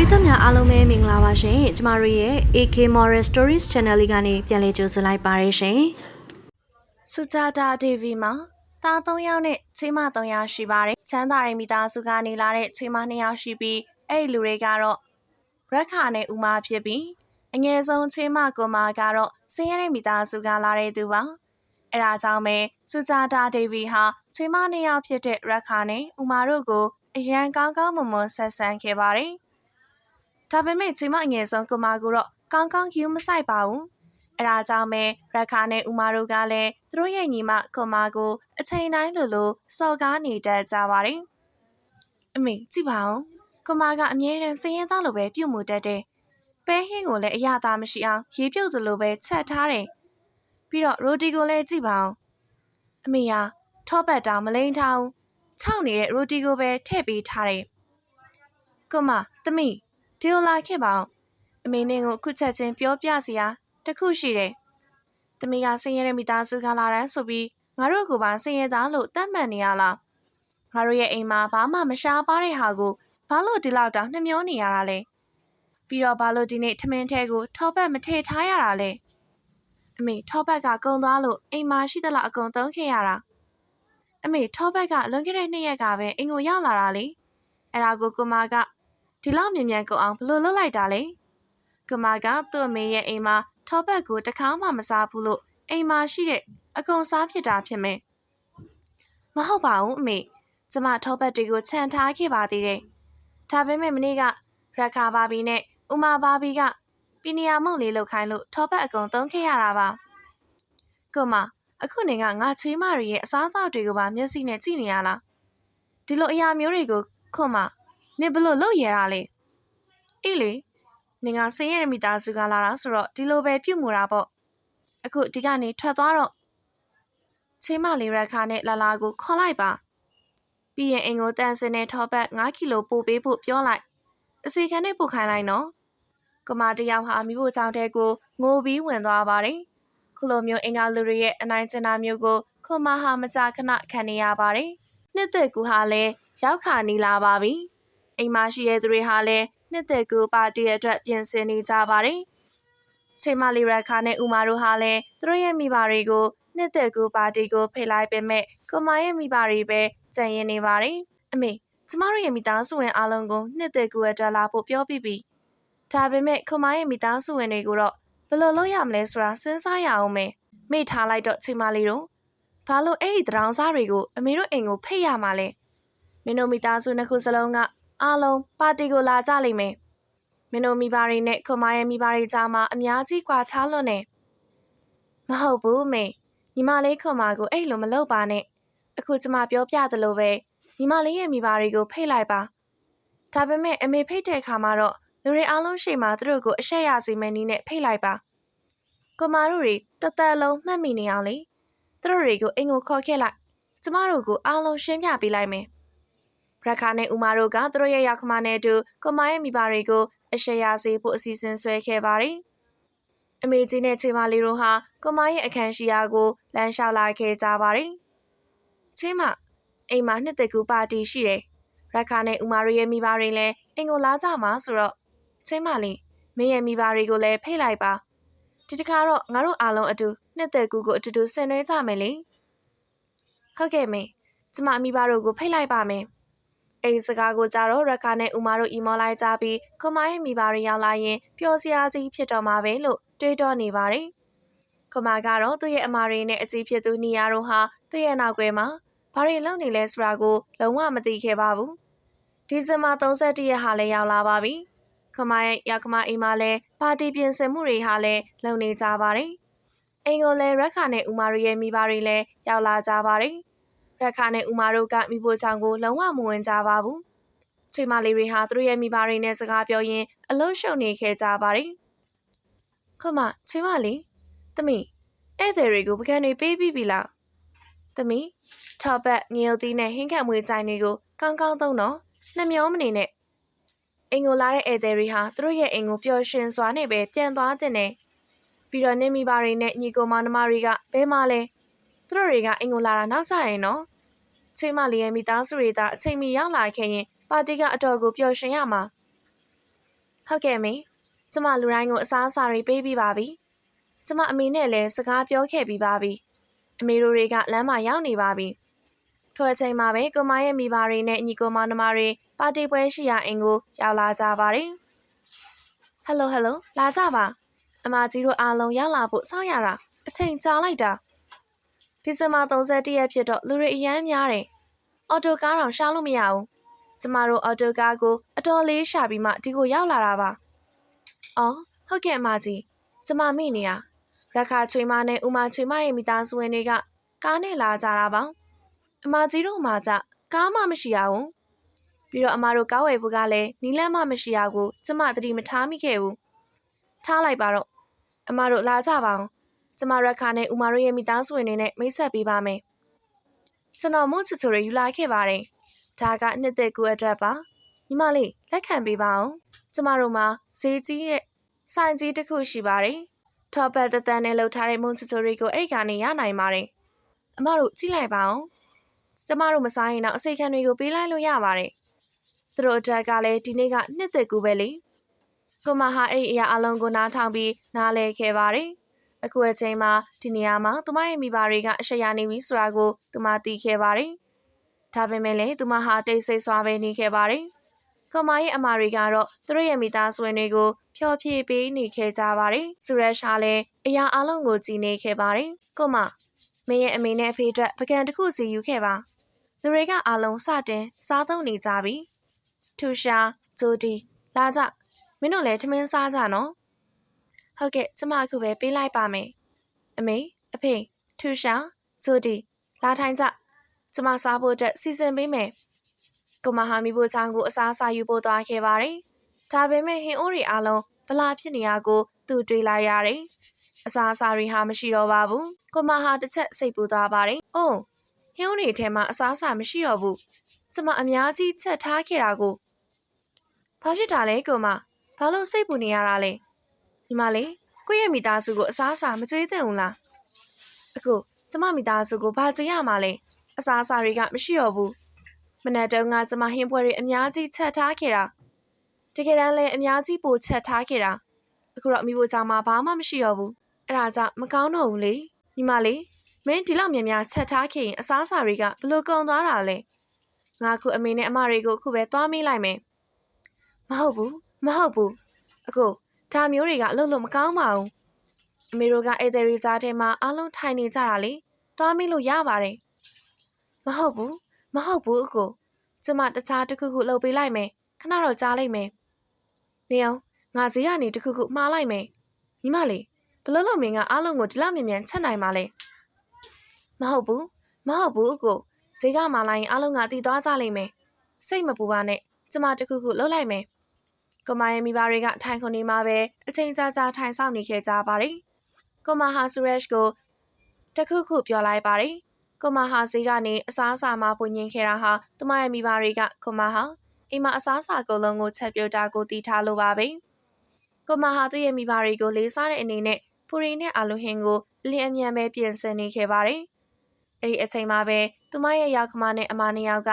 ရိသတ်များအားလုံးပဲမင်္ဂလာပါရှင်ကျမတို့ရဲ့ AK Moral Stories Channel လေးကနေပြန်လည်ကြိုဆိုလိုက်ပါရရှင်စူဂျာတာ TV မှာသား၃ယောက်နဲ့ချေမ၃ယောက်ရှိပါတယ်။ချမ်းသာရိမိသားစုကနေလာတဲ့ချေမ၂ယောက်ရှိပြီးအဲ့ဒီလူတွေကတော့ရက်ခါနဲ့ဦးမဖြစ်ပြီးအငယ်ဆုံးချေမကွန်မာကတော့ဆင်းရဲတဲ့မိသားစုကလာတဲ့သူပါ။အဲဒါကြောင့်ပဲစူဂျာတာ TV ဟာချေမ၂ယောက်ဖြစ်တဲ့ရက်ခါနဲ့ဦးမတို့ကိုအရန်ကောင်းကောင်းမွန်မွန်ဆက်ဆံခဲ့ပါတယ်။ ဒါပေမဲ့ချေမအငယ်ဆုံးကွန်မာကိုတော့ကောင်းကောင်းယူမဆိုင်ပါဘူး။အဲဒါကြောင့်ပဲရက်ခါနဲ့ဦးမတို့ကလည်းသူတို့ရဲ့ညီမခွန်မကိုအချိန်တိုင်းလိုလိုစော်ကားနေတတ်ကြပါတယ်။အမေကြည့်ပါဦး။ခွန်မကအမြဲတမ်းစည်ရင်သားလိုပဲပြုတ်မှုတတ်တယ်။ပဲဟင်းကိုလည်းအရသာမရှိအောင်ရေပြုတ်သလိုပဲချက်ထားတယ်။ပြီးတော့ရိုတီကိုလည်းကြည့်ပါဦး။အမေကထောပတ်တောင်မလိန်ထားဘူး။ခြောက်နေတဲ့ရိုတီကိုပဲထည့်ပေးထားတယ်။ခွန်မသမီး ဒီလိုလာခဲ့ပါဦး။အမေနဲ့ကိုအခုချက်ချင်းပြောပြစီရတခုရှိတယ်။သမီးကဆင်းရဲတဲ့မိသားစုကလာတဲ့ဆိုပြီးငါတို့ကပါဆင်းရဲသားလို့တတ်မှတ်နေရလား။ငါတို့ရဲ့အိမ်မှာဘာမှမရှားပါတဲ့ဟာကိုဘာလို့ဒီလောက်တောင်နှမျောနေရတာလဲ။ပြီးတော့ဘာလို့ဒီနေ့ထမင်းထဲကိုထောပတ်မထည့်ထားရတာလဲ။အမေထောပတ်ကကုံသွားလို့အိမ်မှာရှိသလောက်အကုန်သုံးခဲ့ရတာ။အမေထောပတ်ကလွန်ခဲ့တဲ့နှစ်ရက်ကပဲအိမ်ကိုရောက်လာတာလေ။အဲ့ဒါကိုကိုမက ဒီလောက်မြင်မြန်ကုန်အောင်ဘလို့လုပ်လိုက်တာလဲ။ကမာကသူ့အမေရဲ့အိမ်မှာထောပတ်ကိုတစ်ခါမှမစားဘူးလို့အိမ်မှာရှိတဲ့အကုန်စားဖြစ်တာဖြစ်မယ်။မဟုတ်ပါဘူးအမေ။ကျမထောပတ်တွေကိုခြံထားခဲ့ပါသေးတယ်။ဒါပေမဲ့မနေ့ကရက်ခါဘာဘီနဲ့ဦးမဘာဘီကပီနီယာမုန့်လေးလောက်ခိုင်းလို့ထောပတ်အကုန်သုံးခဲ့ရတာပါ။ကိုမအခုနေကငါချွေးမတွေရဲ့အစားအသောက်တွေကိုပါမျက်စိနဲ့ကြည့်နေရလား။ဒီလိုအရာမျိုးတွေကိုခွန်မ နင်ဘလို့လုပ်ရတာလဲ။အေးလေနင်ကဆင်းရဲတဲ့မိသားစုကလာတာဆိုတော့ဒီလိုပဲပြုတ်မှုတာပေါ့အခုဒီကနေထွက်သွားတော့ချင်းမလေးရက်ခါနဲ့လာလာကိုခေါ်လိုက်ပါပြီးရင်အင်ကိုတန်စင်နဲ့ထောပတ်9ကီလိုပို့ပေးဖို့ပြောလိုက်အစီခံနဲ့ပို့ခိုင်းလိုက်နော်ကမာတယောက်ဟာမိဖို့ကြောင့်တဲ့ကိုငိုပြီးဝင်သွားပါတယ်ခုလိုမျိုးအင်္ဂါလူတွေရဲ့အနိုင်ကျင်တာမျိုးကိုခွန်မဟာမကြာခဏခံနေရပါတယ်နှစ်သက်ကူဟာလည်းရောက်ခါနေလာပါပြီ အိမ်မရှိတဲ့သူတွေဟာလည်းနှစ်သက်ကူပါတီအတွက်ပြင်ဆင်နေကြပါတယ်။ချိန်မလီရက်ခါနဲ့ဦးမာတို့ဟာလည်းသူတို့ရဲ့မိဘတွေကိုနှစ်သက်ကူပါတီကိုဖိတ်လိုက်ပေမဲ့ကိုမရဲ့မိဘတွေပဲကြံရင်နေပါတယ်။အမေကျမတို့ရဲ့မိသားစုဝင်အားလုံးကိုနှစ်သက်ကူအတွက်လာဖို့ပြောပြီးပြီ။ဒါပေမဲ့ကိုမရဲ့မိသားစုဝင်တွေကိုတော့ဘယ်လိုလုပ်ရမလဲဆိုတာစဉ်းစားရအောင်မယ်။မိထားလိုက်တော့ချိန်မလီတို့ဘာလို့အဲ့ဒီတရောင်စားတွေကိုအမေတို့အိမ်ကိုဖိတ်ရမှာလဲ။မင်းတို့မိသားစုနှစ်ခုစလုံးက အားလုံးပါတီကိုလာကြလိမ့်မယ်။မင်းတို့မိဘတွေနဲ့ခွန်မရဲ့မိဘတွေကြားမှာအများကြီးကွာခြားလွန်းနေ။မဟုတ်ဘူးအမေ။ညီမလေးခွန်မကိုအဲ့လိုမလုပ်ပါနဲ့။အခုကျမပြောပြသလိုပဲညီမလေးရဲ့မိဘတွေကိုဖိတ်လိုက်ပါ။ဒါပေမဲ့အမေဖိတ်တဲ့အခါမှာတော့လူတွေအားလုံးရှေ့မှာသူတို့ကိုအရှက်ရစေမယ့်နည်းနဲ့ဖိတ်လိုက်ပါ။ကိုမတို့တွေတသက်လုံးမှတ်မိနေအောင်လေ။သူတို့တွေကိုအိမ်ကိုခေါ်ခဲ့လိုက်။ကျမတို့ကိုအားလုံးရှင်းပြပေးလိုက်မယ်။ ရခါနဲ့ဦးမတို့ကသူတို့ရဲ့ရောက်ခမနဲ့အတူကိုမရဲ့မိဘတွေကိုအရှက်ရစေဖို့အစီအစဉ်ဆွဲခဲ့ပါတယ်။အမေကြီးနဲ့ချေမလေးတို့ဟာကိုမရဲ့အခန်းရှိရာကိုလမ်းလျှောက်လာခဲ့ကြပါတယ်။ချေမအိမ်မှာနှစ်သက်ကူပါတီရှိတယ်။ရခါနဲ့ဦးမတို့ရဲ့မိဘတွေလည်းအိမ်ကိုလာကြမှာဆိုတော့ချေမလေးမင်းရဲ့မိဘတွေကိုလည်းဖိတ်လိုက်ပါ။ဒီတခါတော့ငါတို့အားလုံးအတူနှစ်သက်ကူကိုအတူတူဆင်နွှဲကြမယ်လေ။ဟုတ်ကဲ့မေကျမမိဘတို့ကိုဖိတ်လိုက်ပါမယ်။ အဲဒီစကားကိုကြတော့ရက်ခါနဲ့ဦးမတို့အီမောလိုက်ကြပြီးခွန်မရဲ့မိဘတွေရောက်လာရင်ပျော်စရာကြီးဖြစ်တော့မှာပဲလို့တွေးတောနေပါတယ်။ခွန်မကတော့သူ့ရဲ့အမတွေနဲ့အကြီးဖြစ်သူနီယာတို့ဟာသူ့ရဲ့နောက်ွယ်မှာဘာတွေလုပ်နေလဲဆိုတာကိုလုံးဝမသိခဲ့ပါဘူး။ဒီဇင်ဘာ31ရက်ဟာလည်းရောက်လာပါပြီ။ခွန်မရဲ့ရောက်ခမအိမ်မှာလည်းပါတီပြင်ဆင်မှုတွေဟာလည်းလုပ်နေကြပါတယ်။အိမ်ကိုလည်းရက်ခါနဲ့ဦးမတို့ရဲ့မိဘတွေလည်းရောက်လာကြပါတယ်။ ရက်ခါနဲ့ဦးမာတို့ကမိဖို့ချောင်ကိုလုံးဝမဝင်ကြပါဘူး။ချိန်မလေးတွေဟာသူတို့ရဲ့မိဘတွေနဲ့စကားပြောရင်းအလုံးရှုံနေခဲ့ကြပါတယ်။ခွမချိန်မလေးသမီးဧည့်သည်တွေကိုပကံတွေပေးပြီးပြီလား။သမီးထောက်ပတ်ငရုတ်သီးနဲ့ဟင်းခတ်မွေးကြိုင်တွေကိုကောင်းကောင်းသုံးတော့နှမျောမနေနဲ့။အင်ကိုလာတဲ့ဧည့်သည်တွေဟာသူတို့ရဲ့အင်ကိုပျော်ရွှင်စွာနဲ့ပဲပြန်သွားတဲ့နဲ့ပြီးတော့နင့်မိဘတွေနဲ့ညီကိုမောင်နှမတွေကဘဲမလဲ။ သူတို့တွေကအင်ကိုလာတာနောက်ကျရင်နော်ချိန်မလေးရဲ့မိသားစုတွေကအချိန်မီရောက်လာခဲ့ရင်ပါတီကအတော်ကိုပျော်ရွှင်ရမှာဟုတ်ကဲ့မေကျမလူတိုင်းကိုအစားအစာတွေပေးပြီးပါပြီကျမအမေနဲ့လည်းစကားပြောခဲ့ပြီးပါပြီအမေတို့တွေကလမ်းမှာရောက်နေပါပြီထိုအချိန်မှာပဲကိုမရဲ့မိဘတွေနဲ့ညီကိုမောင်နှမတွေပါတီပွဲရှိရာအိမ်ကိုရောက်လာကြပါတယ်ဟယ်လိုဟယ်လိုလာကြပါအမကြီးတို့အားလုံးရောက်လာဖို့စောင့်ရတာအချိန်ကြာလိုက်တာ ဒီဇင်ဘာ31ရက်ဖြစ်တော့လူတွေအများများတယ်အော်တိုကားတောင်ရှားလို့မရဘူးကျမတို့အော်တိုကားကိုအတော်လေးရှာပြီးမှဒီကိုရောက်လာတာပါ။အော်ဟုတ်ကဲ့အမကြီးကျမမိနေရရခါချွေမနဲ့ဦးမချွေမရဲ့မိသားစုဝင်တွေကကားနဲ့လာကြတာပါ။အမကြီးတို့မှကြကားမှမရှိရဘူး။ပြီးတော့အမတို့ကားဝယ်ဖို့ကလည်းနီးလန်းမှမရှိရကိုကျမတတိမထားမိခဲ့ဘူး။ထားလိုက်ပါတော့အမတို့လာကြပါအောင်။ ကျမရခါနဲ့ဦးမတို့ရဲ့မိသားစုဝင်တွေနဲ့မိတ်ဆက်ပေးပါမယ်။ကျွန်တော်မွန်ချူချူရယူလာခဲ့ပါတယ်။ဒါကနှစ်သက်ကူအတွက်ပါ။ညီမလေးလက်ခံပေးပါအောင်။ကျမတို့မှာဈေးကြီးရဲ့ဆိုင်ကြီးတစ်ခုရှိပါတယ်။ထော်ပတ်တတန်နဲ့လှုပ်ထားတဲ့မွန်ချူချူတွေကိုအဲ့ကနေရနိုင်ပါတယ်။အမတို့ကြည့်လိုက်ပါအောင်။ကျမတို့မစားရင်တော့အစိတ်ခံတွေကိုပေးလိုက်လို့ရပါတယ်။သူတို့အတွက်ကလည်းဒီနေ့ကနှစ်သက်ကူပဲလေ။ကိုမဟာအဲ့ဒီအရာအလုံးကိုနားထောင်ပြီးနားလဲခဲ့ပါတယ်။ အခုအချိန်မှာဒီနေရာမှာသူမရဲ့မိဘတွေကအရှက်ရနေပြီဆိုတာကိုသူမသိခဲ့ပါတယ်။ဒါပေမဲ့လည်းသူမဟာတိတ်ဆိတ်စွာပဲနေခဲ့ပါတယ်။ကမရဲ့အမတွေကတော့သူတို့ရဲ့မိသားစုဝင်တွေကိုဖျော်ဖြေပေးနေခဲ့ကြပါတယ်။ဆူရက်ရှာလည်းအရာအလုံးကိုကြည်နေခဲ့ပါတယ်။ကိုမမင်းရဲ့အမေနဲ့အဖေအတွက်ပကံတစ်ခုစီယူခဲ့ပါ။သူတွေကအားလုံးစတင်စားသုံးနေကြပြီ။ထူရှာဂျိုဒီလာကြမင်းတို့လည်းထမင်းစားကြနော်။ ဟုတ်ကဲ့ကျမအခုပဲပေးလိုက်ပါမယ်။အမေအဖေထူရှာဂျိုဒီလာထိုင်ကြကျမစားဖို့အတွက်စီစဉ်ပေးမယ်။ကိုမဟာမီဖို့ချောင်းကိုအစားအစာယူဖို့သွားခဲ့ပါတယ်။ဒါပေမဲ့ဟင်အိုးရီအားလုံးဗလာဖြစ်နေရကိုသူတွေးလိုက်ရတယ်။အစားအစာတွေဟာမရှိတော့ပါဘူး။ကိုမဟာတစ်ချက်စိတ်ပူသွားပါတယ်။အိုးဟင်းအိုးရီထဲမှာအစားအစာမရှိတော့ဘူး။ကျမအများကြီးချက်ထားခဲ့တာကိုဘာဖြစ်တာလဲကိုမဘာလို့စိတ်ပူနေရတာလဲ ညီမလေးကိုယ့်ရဲ့မိသားစုကိုအစားအစာမကြွေးသင့်ဘူးလားအခုကျမမိသားစုကိုဘာကြွေးရမှာလဲအစားအစာတွေကမရှိတော့ဘူးမနက်တုန်းကကျမဟင်းပွဲတွေအများကြီးချက်ထားခဲ့တာတကယ်တမ်းလည်းအများကြီးပိုချက်ထားခဲ့တာအခုတော့မိဖို့ကြောင့်မှဘာမှမရှိတော့ဘူးအဲ့ဒါကြောင့်မကောင်းတော့ဘူးလေညီမလေးမင်းဒီလောက်များများချက်ထားခဲ့ရင်အစားအစာတွေကဘလို့ကုန်သွားတာလဲငါခုအမေနဲ့အမတွေကိုအခုပဲသွားမေးလိုက်မယ်မဟုတ်ဘူးမဟုတ်ဘူးအခု ဒါမျိုးတွေကအလုပ်လို့မကောင်းပါဘူးအမေတို့ကဧည့်သည်တွေကြားထဲမှာအားလုံးထိုင်နေကြတာလေသွားမေးလို့ရပါတယ်မဟုတ်ဘူးမဟုတ်ဘူးအကိုကျမတခြားတစ်ခုခုလုပ်ပေးလိုက်မယ်ခဏတော့ကြားလိုက်မယ်နေအောင်ငါဈေးကနေတစ်ခုခုမှားလိုက်မယ်ညီမလေးဘလို့လို့မင်းကအားလုံးကိုဒီလောက်မြန်မြန်ချက်နိုင်ပါလဲမဟုတ်ဘူးမဟုတ်ဘူးအကိုဈေးကမှလာရင်အားလုံးကတည်သွားကြလိမ့်မယ်စိတ်မပူပါနဲ့ကျမတစ်ခုခုလုပ်လိုက်မယ် ကိုမရဲ့မိဘတွေကထိုင်ခုန်နေမှာပဲအချိန်ကြာကြာထိုင်ဆောင်နေခဲ့ကြပါတယ်ကိုမဟာဆူရက်ကိုတခုခုပြောလိုက်ပါတယ်ကိုမဟာဈေးကနေအစားအစာမှပွင့်ញင်ခဲ့တာဟာသူမရဲ့မိဘတွေကကိုမဟာအိမ်မှာအစားအစာကုန်လုံးကိုချက်ပြုတ်တာကိုတီးထားလိုပါပဲ။ကိုမဟာသူ့ရဲ့မိဘတွေကိုလေးစားတဲ့အနေနဲ့ပူရီနဲ့အာလူဟင်းကိုအလင်းအမြန်ပဲပြင်ဆင်နေခဲ့ပါတယ်။အဲ့ဒီအချိန်မှာပဲသူမရဲ့ရောက်ခမနဲ့အမနှစ်ယောက်က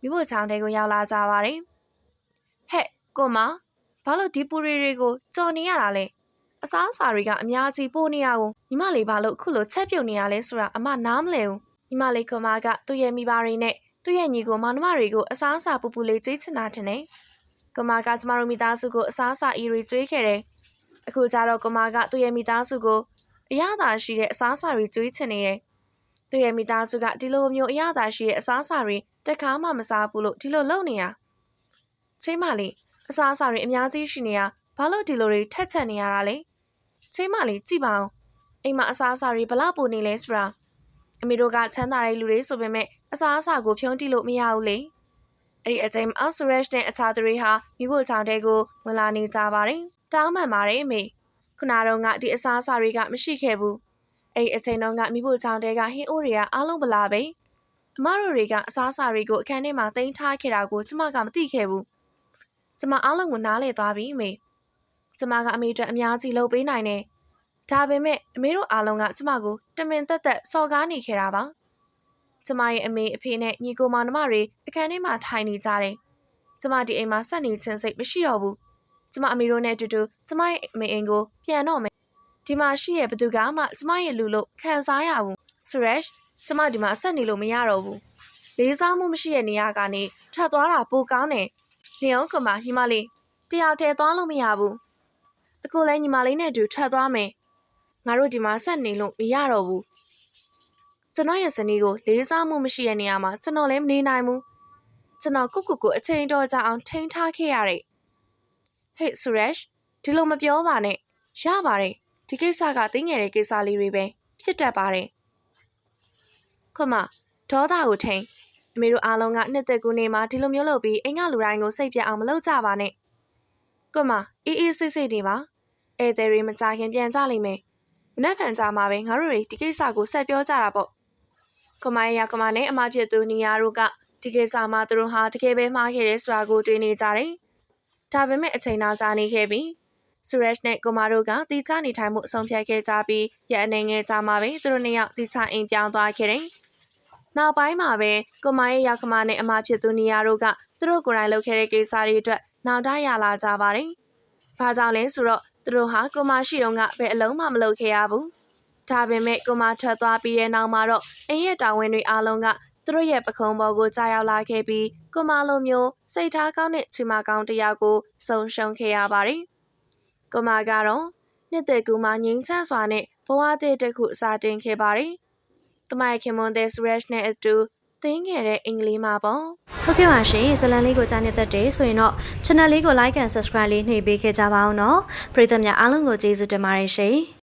မိဖို့ချောင်းတဲကိုရောက်လာကြပါတယ်။ဟဲ့ကိုမ ဘာလို့ဒီပူရီတွေကိုကြော်နေရတာလဲ။အစားအစာတွေကအများကြီးပို့နေရကိုညီမလေးဘာလို့အခုလိုချက်ပြုတ်နေရလဲဆိုတာအမနားမလဲဘူး။ညီမလေးကမကသူ့ရဲ့မိဘတွေနဲ့သူ့ရဲ့ညီကိုမောင်နှမတွေကိုအစားအစာပူပူလေးကြွေးချင်တာတင်နေ။ကမာကကျမတို့မိသားစုကိုအစားအစာအီတွေကြွေးခဲ့တယ်။အခုကျတော့ကမာကသူ့ရဲ့မိသားစုကိုအရသာရှိတဲ့အစားအစာတွေကြွေးချင်နေတယ်။သူ့ရဲ့မိသားစုကဒီလိုမျိုးအရသာရှိတဲ့အစားအစာတွေတက်ခါမှမစားဘူးလို့ဒီလိုလုပ်နေတာ။ချင်းမလေး အစားအစာတွေအများကြီးရှိနေတာဘာလို့ဒီလိုတွေထက်ချက်နေရတာလဲ။ချင်းမလေးကြည့်ပါဦး။အိမ်မှာအစားအစာတွေဘလောက်ပိုနေလဲဆိုတာအမေတို့ကချမ်းသာတဲ့လူတွေဆိုပေမဲ့အစားအစာကိုဖြုံးတိလို့မရဘူးလေအဲ့ဒီအချိန်မှာဆူရက်နဲ့အခြားသူတွေဟာမိဖို့ချောင်းတဲကိုဝင်လာနေကြပါတယ်တောင်းပန်ပါတယ်အမေခုနတော့ကဒီအစားအစာတွေကမရှိခဲ့ဘူးအဲ့ဒီအချိန်တုန်းကမိဖို့ချောင်းတဲကဟင်းအိုးတွေကအားလုံးဗလာပဲအမတို့တွေကအစားအစာတွေကိုအခန်းထဲမှာတင်ထားခဲ့တာကိုကျမကမသိခဲ့ဘူး ကျမအားလုံးကိုနားလေသွားပြီအမေကျမကအမေအတွက်အများကြီးလုပ်ပေးနိုင်တယ်ဒါပေမဲ့အမေတို့အားလုံးကကျမကိုတမင်တက်တက်စော်ကားနေခဲ့တာပါကျမရဲ့အမေအဖေနဲ့ညီကိုမောင်နှမတွေအခန်းထဲမှာထိုင်နေကြတယ်ကျမဒီအိမ်မှာဆက်နေခြင်းစိတ်မရှိတော့ဘူးကျကျမအမေတို့နဲ့အတူတူကျမရဲ့မိအိမ်ကိုပြန်တော့မယ်ဒီမှာရှိရဲ့ဘသူကမှကျမရဲ့လူလို့ခံစားရဘူးဆိုရက်ကျမဒီမှာဆက်နေလို့မရတော့ဘူးလေးစားမှုမရှိတဲ့နေရာကနေထပ်သွားတာပိုကောင်းတယ် နေအောင်ကမညီမလေးတယောက်တည်းသွားလို့မရဘူးအခုလဲညီမလေးနဲ့အတူထပ်သွားမယ်ငါတို့ဒီမှာဆက်နေလို့မရတော့ဘူးကျွန်တော်ရဲ့ဇနီးကိုလေးစားမှုမရှိတဲ့နေရာမှာကျွန်တော်လည်းမနေနိုင်ဘူးကျွန်တော်ကုတ်ကုတ်ကိုအချိန်တော်ကြာအောင်ထိန်းထားခဲ့ရတယ်ဟေ့ဆူရက်ဒီလိုမပြောပါနဲ့ရပါတယ်ဒီကိစ္စကတင်းငယ်တဲ့ကိစ္စလေးတွေပဲဖြစ်တတ်ပါတယ်ခွမဒေါသကိုထိန် အမေတို့အားလုံးကနှစ်သက်ကူနေမှာဒီလိုမျိုးလုပ်ပြီးအိမ်ကလူတိုင်းကိုစိတ်ပြတ်အောင်မလုပ်ကြပါနဲ့ခွမအေးအေးစိတ်စိတ်နေပါဧည့်သည်တွေမကြခင်ပြန်ကြလိမ့်မယ်မနေ့ဖန်ကြမှာပဲငါတို့တွေဒီကိစ္စကိုဆက်ပြောကြတာပေါ့ခွမရဲ့ကမနဲ့အမဖြစ်သူနီယာတို့ကဒီကိစ္စမှာသူတို့ဟာတကယ်ပဲမှားခဲ့တယ်ဆိုတာကိုတွေးနေကြတယ်ဒါပေမဲ့အချိန်နောက်ကြာနေခဲ့ပြီဆူရက်နဲ့ကိုမာတို့ကတီချနေထိုင်မှုအဆုံးဖြတ်ခဲ့ကြပြီးရအနေငယ်ကြမှာပဲသူတို့နှစ်ယောက်တီချအိမ်ပြောင်းသွားခဲ့တယ်။ နောက်ပိုင်းမှာပဲကိုမာရဲ့ရောက်ခမနဲ့အမဖြစ်သူနီယာတို့ကသူတို့ကိုယ်တိုင်လုပ်ခဲ့တဲ့ကိစ္စတွေအတွက်နောက်တရလာကြပါတယ်။ဘာကြောင့်လဲဆိုတော့သူတို့ဟာကိုမရှိတော့ကဘယ်အလုံးမှမလုပ်ခဲ့ရဘူး။ဒါပေမဲ့ကိုမထွက်သွားပြီးတဲ့နောက်မှာတော့အင်းရဲ့တာဝန်တွေအားလုံးကသူတို့ရဲ့ပခုံးပေါ်ကိုကြားရောက်လာခဲ့ပြီးကိုမလိုမျိုးစိတ်ထားကောင်းတဲ့ချီမကောင်းတစ်ယောက်ကိုဆုံးရှုံးခဲ့ရပါတယ်။ကိုမကတော့နှစ်သက်ကူမငိမ့်ချစွာနဲ့ဘဝတည်တစ်ခုအစားတင်ခဲ့ပါတယ်။ တမိုင်ခင်မွန်တဲ့ Suresh နဲ့အတူသင်ငယ်တဲ့အင်္ဂလိပ်မှာပေါ့ဟုတ်ကဲ့ပါရှင်ဇလန်လေးကိုကြားနေတတ်တယ်ဆိုရင်တော့ channel လေးကို like and subscribe လေးနှိပ်ပေးခဲ့ကြပါအောင်နော်ပရိသတ်များအားလုံးကိုကျေးဇူးတင်ပါတယ်ရှင်